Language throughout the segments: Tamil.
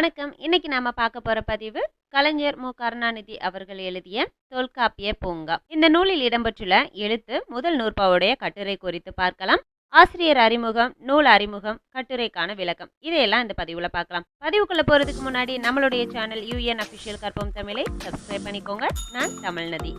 வணக்கம். இன்னைக்கு நாம பார்க்க போற பதிவு கலைஞர் மு. கருணாநிதி அவர்கள் எழுதிய தொல்காப்பிய பூங்கா. இந்த நூலில் இடம்பெற்றுள்ள எழுத்து முதல் நூற்பாவுடைய கட்டுரை குறித்து பார்க்கலாம். ஆசிரியர் அறிமுகம் நூல் அறிமுகம் கட்டுரைக்கான விளக்கம். இதையெல்லாம் இந்த பதிவுல பார்க்கலாம். பதிவுக்குள்ள போறதுக்கு முன்னாடி நம்மளுடைய சேனல் யூஎன் அபிஷியல் கற்பம் தமிழை சப்ஸ்கிரைப் பண்ணிக்கோங்க. நான் தமிழ்நதி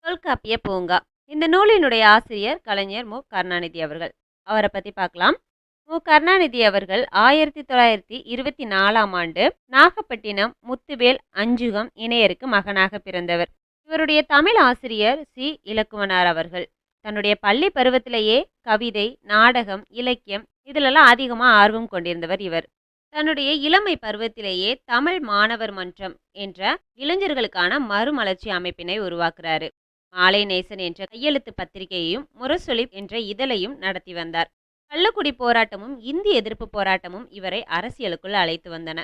தொல்காப்பிய பூங்கா. இந்த நூலினுடைய ஆசிரியர் கலைஞர் மு. கருணாநிதி அவர்கள். அவரை பற்றி பார்க்கலாம். மு. கருணாநிதி அவர்கள் ஆயிரத்தி தொள்ளாயிரத்தி இருபத்தி நாலாம் ஆண்டு நாகப்பட்டினம் முத்துவேல் அஞ்சுகம் இணையருக்கு மகனாக பிறந்தவர். இவருடைய தமிழ் ஆசிரியர் சி. இலக்குவனார் அவர்கள். தன்னுடைய பள்ளி பருவத்திலேயே கவிதை நாடகம் இலக்கியம் இதிலெல்லாம் அதிகமாக ஆர்வம் கொண்டிருந்தவர் இவர். தன்னுடைய இளமை பருவத்திலேயே தமிழ் மாணவர் மன்றம் என்ற இளைஞர்களுக்கான மறுமலர்ச்சி அமைப்பினை உருவாக்குறாரு. மாலை நேசன் என்ற கையெழுத்து பத்திரிகையையும் முரசொலி என்ற இதழையும் நடத்தி வந்தார். கள்ளக்குடி போராட்டமும் இந்தி எதிர்ப்பு போராட்டமும் இவரை அரசியலுக்குள் அழைத்து வந்தன.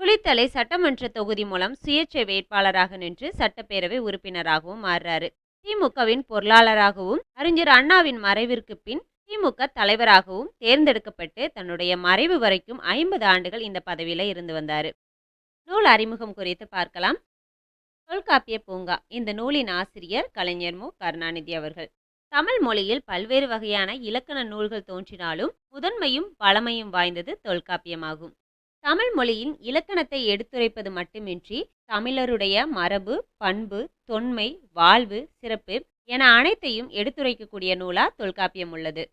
குளித்தலை சட்டமன்ற தொகுதி மூலம் சுயேட்சை வேட்பாளராக நின்று சட்டப்பேரவை உறுப்பினராகவும் மாறுறாரு. திமுகவின் பொருளாளராகவும் அறிஞர் அண்ணாவின் மறைவிற்கு பின் திமுக தலைவராகவும் தேர்ந்தெடுக்கப்பட்டு தன்னுடைய மறைவு வரைக்கும் ஐம்பது ஆண்டுகள் இந்த பதவியில இருந்து வந்தாரு. நூல் அறிமுகம் குறித்து பார்க்கலாம். தொல்காப்பிய பூங்கா. இந்த நூலின் ஆசிரியர் கலைஞர் மு. கருணாநிதி அவர்கள். தமிழ் மொழியில் பல்வேறு வகையான இலக்கண நூல்கள் தோன்றினாலும் முதன்மையும் பழமையும் வாய்ந்தது தொல்காப்பியமாகும். தமிழ் மொழியின் இலக்கணத்தை எடுத்துரைப்பது மட்டுமின்றி தமிழருடைய மரபு பண்பு தொன்மை வாழ்வு சிறப்பு என அனைத்தையும் எடுத்துரைக்கக்கூடிய நூலா தொல்காப்பியம் உள்ளது.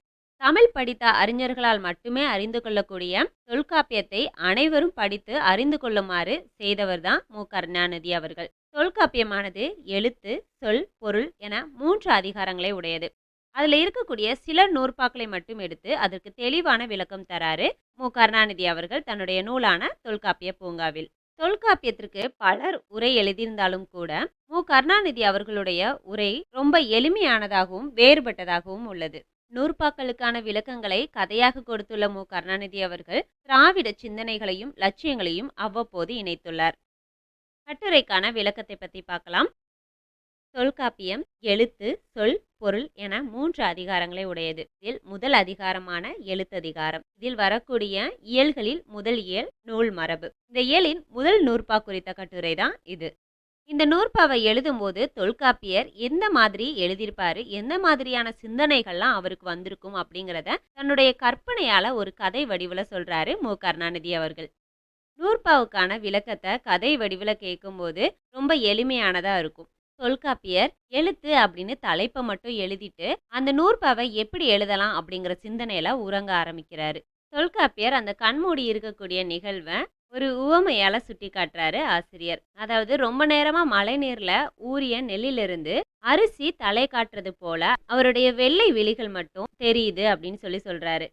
தமிழ் படித்த அறிஞர்களால் மட்டுமே அறிந்து கொள்ளக்கூடிய தொல்காப்பியத்தை அனைவரும் படித்து அறிந்து கொள்ளுமாறு செய்தவர்தான் மு. கருணாநிதி அவர்கள். தொல்காப்பியமானது எழுத்து சொல் பொருள் என மூன்று அதிகாரங்களை உடையது. அதில் இருக்கக்கூடிய சில நூற்பாக்களை மட்டும் எடுத்து அதற்கு தெளிவான விளக்கம் தராரு மு. கருணாநிதி அவர்கள் தன்னுடைய நூலான தொல்காப்பிய பூங்காவில். தொல்காப்பியத்திற்கு பலர் உரை எழுதியிருந்தாலும் கூட மு. கருணாநிதி அவர்களுடைய உரை ரொம்ப எளிமையானதாகவும் வேறுபட்டதாகவும் உள்ளது. நூற்பாக்களுக்கான விளக்கங்களை கதையாக கொடுத்துள்ள மு. கருணாநிதி அவர்கள் திராவிட சிந்தனைகளையும் லட்சியங்களையும் அவ்வப்போது இணைத்துள்ளார். கட்டுரைக்கான விளக்கத்தை பற்றி பார்க்கலாம். தொல்காப்பியம் எழுத்து சொல் பொருள் என மூன்று அதிகாரங்களை உடையது. இதில் முதல் அதிகாரமான எழுத்ததிகாரம். இதில் வரக்கூடிய இயல்களில் முதல் இயல் நூல் மரபு. இந்த இயலின் முதல் நூற்பா குறித்த கட்டுரை தான் இது. இந்த நூற்பாவை எழுதும்போது தொல்காப்பியர் எந்த மாதிரி எழுதியிருப்பாரு? எந்த மாதிரியான சிந்தனைகள்லாம் அவருக்கு வந்திருக்கும் அப்படிங்கிறத தன்னுடைய கற்பனையால ஒரு கதை வடிவில் சொல்றாரு மு. கருணாநிதி அவர்கள். நூற்பாவுக்கான விளக்கத்தை கதை வடிவில் கேட்கும்போது ரொம்ப எளிமையானதாக இருக்கும். தொல்காப்பியர் எழுத்து அப்படின்னு தலைப்பை மட்டும் எழுதிட்டு அந்த நூற்பாவை எப்படி எழுதலாம் அப்படிங்கிற சிந்தனையில உறங்க ஆரம்பிக்கிறாரு. தொல்காப்பியர் அந்த கண்மூடி இருக்கக்கூடிய நிகழ்வை ஒரு உவமையால சுட்டி காட்டுறாரு ஆசிரியர். அதாவது ரொம்ப நேரமா மழை நீர்ல ஊறிய நெல்லிலிருந்து அரிசி தலை காட்டுறது போல அவருடைய வெள்ளை விழிகள் மட்டும் தெரியுது அப்படின்னு சொல்லி சொல்றாரு.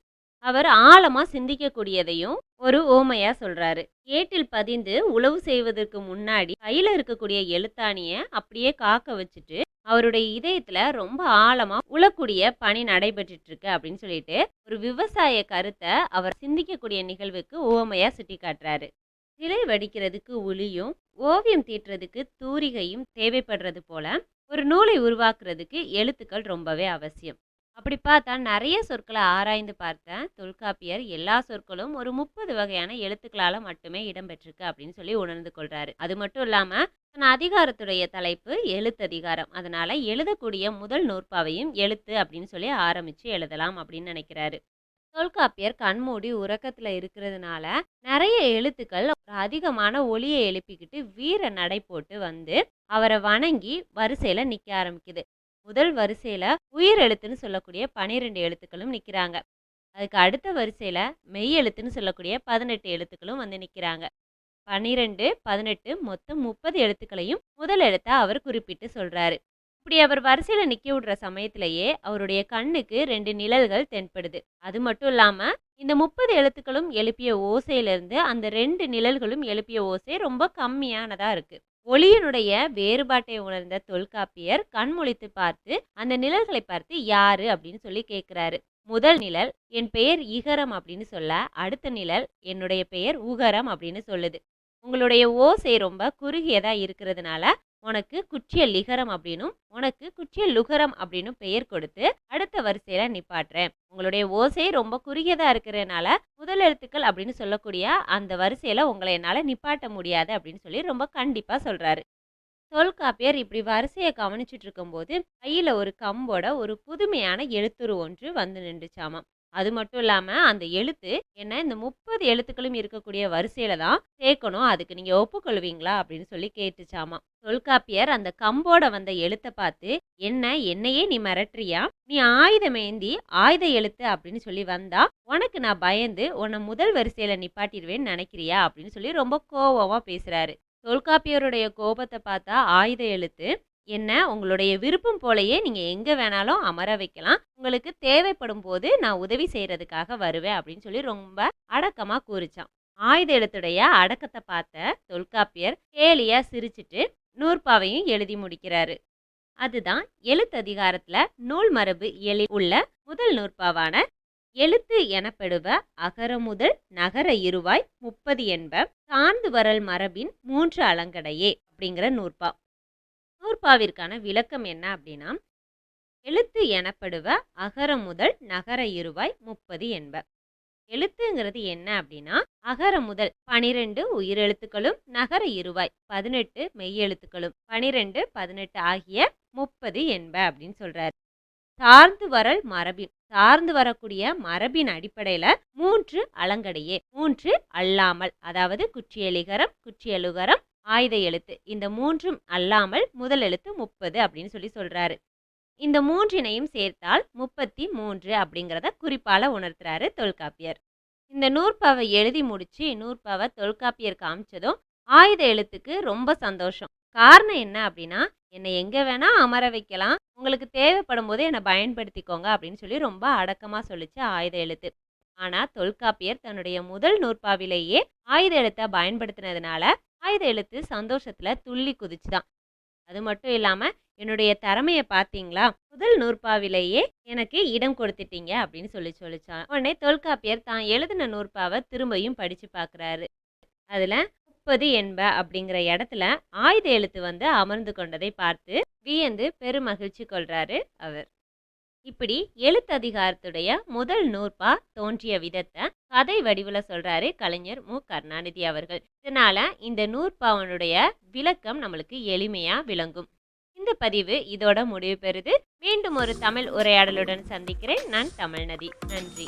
அவர் ஆழமா சிந்திக்கக்கூடியதையும் ஒரு ஓமையா சொல்றாரு. ஏட்டில் பதிந்து உழவு செய்வதற்கு முன்னாடி கையில இருக்கக்கூடிய எழுத்தாணிய அப்படியே காக்க வச்சுட்டு அவருடைய இதயத்துல ரொம்ப ஆழமா உழக்கூடிய பணி நடைபெற்றுட்டு இருக்கு அப்படின்னு சொல்லிட்டு ஒரு விவசாய கருத்தை அவர் சிந்திக்கக்கூடிய நிகழ்வுக்கு ஓமையா சுட்டி காட்டுறாரு சிலை வடிக்கிறதுக்கு உளியும் ஓவியம் தீட்டுறதுக்கு தூரிகையும் தேவைப்படுறது போல ஒரு நூலை உருவாக்குறதுக்கு எழுத்துக்கள் ரொம்பவே அவசியம். அப்படி பார்த்தா நிறைய சொற்களை ஆராய்ந்து பார்த்தேன். தொல்காப்பியர் எல்லா சொற்களும் ஒரு முப்பது வகையான எழுத்துக்களால் மட்டுமே இடம்பெற்றிருக்கு அப்படின்னு சொல்லி உணர்ந்து கொள்றாரு. அது மட்டும் இல்லாமல் தன் அதிகாரத்துடைய தலைப்பு எழுத்ததிகாரம் அதனால எழுதக்கூடிய முதல் நூற்பாவையும் எழுத்து அப்படின்னு சொல்லி ஆரம்பிச்சு எழுதலாம் அப்படின்னு நினைக்கிறாரு. தொல்காப்பியர் கண்மூடி உறக்கத்தில் இருக்கிறதுனால நிறைய எழுத்துக்கள் ஒரு அதிகமான ஒளியை எழுப்பிக்கிட்டு வீர நடை போட்டு வந்து அவரை வணங்கி வரிசையில் நிற்க ஆரம்பிக்குது. முதல் வரிசையில் உயிர் எழுத்துன்னு சொல்லக்கூடிய பனிரெண்டு எழுத்துக்களும் நிற்கிறாங்க அதுக்கு அடுத்த வரிசையில் மெய் எழுத்துன்னு சொல்லக்கூடிய பதினெட்டு எழுத்துக்களும் வந்து நிற்கிறாங்க பன்னிரெண்டு பதினெட்டு மொத்தம் முப்பது எழுத்துக்களையும் முதல் எழுத்தை அவர் குறிப்பிட்டு சொல்கிறாரு இப்படி அவர் வரிசையில் நிற்க விடுற சமயத்திலேயே அவருடைய கண்ணுக்கு ரெண்டு நிழல்கள் தென்படுது. அது மட்டும் இல்லாமல் இந்த முப்பது எழுத்துக்களும் எழுப்பிய ஓசையிலிருந்து அந்த ரெண்டு நிழல்களும் எழுப்பிய ஓசை ரொம்ப கம்மியானதாக இருக்குது ஒளியினுடைய வேறுபாட்டை உணர்ந்த தொல்காப்பியர் கண்மொழித்து பார்த்து அந்த நிழல்களை பார்த்து யாரு? அப்படின்னு சொல்லி கேட்குறாரு முதல் நிழல் என் பெயர் இகரம் அப்படின்னு சொல்ல அடுத்த நிழல் என்னுடைய பெயர் உகரம் அப்படின்னு சொல்லுது. உங்களுடைய ஓசை ரொம்ப குறுகியதா இருக்கிறதுனால உனக்கு குற்றிய லிகரம் அப்படின்னும் உனக்கு குற்றிய லுகரம் அப்படின்னும் பெயர் கொடுத்து அடுத்த வரிசையில நிப்பாட்டுறேன். உங்களுடைய ஓசை ரொம்ப குறுகியதா இருக்கிறதுனால முதல் எழுத்துக்கள் அப்படின்னு சொல்லக்கூடிய அந்த வரிசையில உங்களை என்னால நிப்பாட்ட முடியாது அப்படின்னு சொல்லி ரொம்ப கண்டிப்பா சொல்றாரு. தொல்காப்பியர் இப்படி வரிசையை கவனிச்சுட்டு இருக்கும்போது கையில ஒரு கம்போட ஒரு புதுமையான எழுத்துரு ஒன்று வந்து நின்றுச்சாமாம். அது மட்டும் இல்லாமல் அந்த எழுத்து என்ன இந்த முப்பது எழுத்துக்களும் இருக்கக்கூடிய வரிசையில தான் சேர்க்கணும். அதுக்கு நீங்கள் ஒப்புக்கொள்வீங்களா? அப்படின்னு சொல்லி கேட்டுச்சாமா. தொல்காப்பியர் அந்த கம்போட வந்த எழுத்தை பார்த்து என்ன என்னையே நீ மிரட்டுறியா? நீ ஆயுதம் ஏந்தி ஆயுத எழுத்து அப்படின்னு சொல்லி வந்தா உனக்கு நான் பயந்து உன்னை முதல் வரிசையில நிப்பாட்டிடுவேன்னு நினைக்கிறியா? அப்படின்னு சொல்லி ரொம்ப கோவமா பேசுறாரு. தொல்காப்பியருடைய கோபத்தை பார்த்தா ஆயுத எழுத்து என்ன உங்களுடைய விருப்பம் போலயே நீங்க எங்க வேணாலும் அமர வைக்கலாம். உங்களுக்கு தேவைப்படும் போது நான் உதவி செய்யறதுக்காக வருவேன் அப்படின்னு சொல்லி ரொம்ப அடக்கமா கூறிச்சான். ஆயுத எழுத்துடைய அடக்கத்தை பார்த்த தொல்காப்பியர் கேலியா சிரிச்சிட்டு நூற்பாவையும் எழுதி முடிக்கிறாரு. அதுதான் எழுத்து அதிகாரத்தில் நூல் மரபு எழி உள்ள முதல் நூற்பாவான எழுத்து எனப்படுவ அகர முதல் நகர இருவாய் முப்பது என்ப சார்ந்து வரல் மரபின் மூன்று அலங்கடையே அப்படிங்கிற நூற்பா நூற்பாவிற்கான விளக்கம் என்ன அப்படின்னா எழுத்து எனப்படுவ அகர முதல் நகர இருவாய் முப்பது என்ப. எழுத்துங்கிறது என்ன அப்படின்னா அகர முதல் பனிரெண்டு உயிரெழுத்துக்களும் நகர இருவாய் பதினெட்டு மெய்யெழுத்துக்களும் பனிரெண்டு பதினெட்டு ஆகிய முப்பது என்ப அப்படின்னு சொல்றாரு. சார்ந்து வரல் மரபின் சார்ந்து வரக்கூடிய மரபின் அடிப்படையில மூன்று அலங்கடையே மூன்று அல்லாமல் அதாவது குற்றியலிகரம் குற்றியலுகரம் ஆயுத எழுத்து. இந்த மூன்றும் அல்லாமல் முதல் எழுத்து முப்பது அப்படின்னு சொல்லி சொல்றாரு. இந்த மூன்றினையும் சேர்த்தால் முப்பத்தி மூன்று அப்படிங்கிறத குறிப்பால உணர்த்துறாரு தொல்காப்பியர். இந்த நூற்பாவை எழுதி முடிச்சு நூற்பாவை தொல்காப்பியர் காமிச்சதும் ஆயுத எழுத்துக்கு ரொம்ப சந்தோஷம். காரணம் என்ன அப்படின்னா என்னை எங்கே வேணா அமர வைக்கலாம். உங்களுக்கு தேவைப்படும் போது என்னை பயன்படுத்திக்கோங்க அப்படின்னு சொல்லி ரொம்ப அடக்கமாக சொல்லிச்சு ஆயுத எழுத்து. ஆனால் தொல்காப்பியர் தன்னுடைய முதல் நூற்பாவிலேயே ஆயுத எழுத்தை பயன்படுத்தினதுனால ஆயுத எழுத்து சந்தோஷத்துல துள்ளி குதிச்சுதான். அது மட்டும் இல்லாம என்னுடைய திறமையை பார்த்தீங்களா முதல் நூற்பாவிலேயே எனக்கு இடம் கொடுத்துட்டீங்க அப்படின்னு சொல்லி சொல்லிச்சான் உடனே தொல்காப்பியர் தான் எழுதின நூற்பாவை திரும்பியும் படிச்சு பார்க்குறாரு அதுல முப்பது என்ப அப்படிங்கிற இடத்துல ஆயுத எழுத்து வந்து அமர்ந்து கொண்டதை பார்த்து வியந்து பெருமகிழ்ச்சி கொள்றாரு அவர். இப்படி எழுத்ததிகாரத்துடைய முதல் நூற்பா தோன்றிய விதத்தை கதை வடிவில் சொல்கிறாரு கலைஞர் மு. கருணாநிதி அவர்கள். இதனால் இந்த நூற்பாவனுடைய விளக்கம் நம்மளுக்கு எளிமையாக விளங்கும். இந்த பதிவு இதோட முடிவு பெறுது. மீண்டும் ஒரு தமிழ் உரையாடலுடன் சந்திக்கிறேன். நான் தமிழ்நதி நன்றி.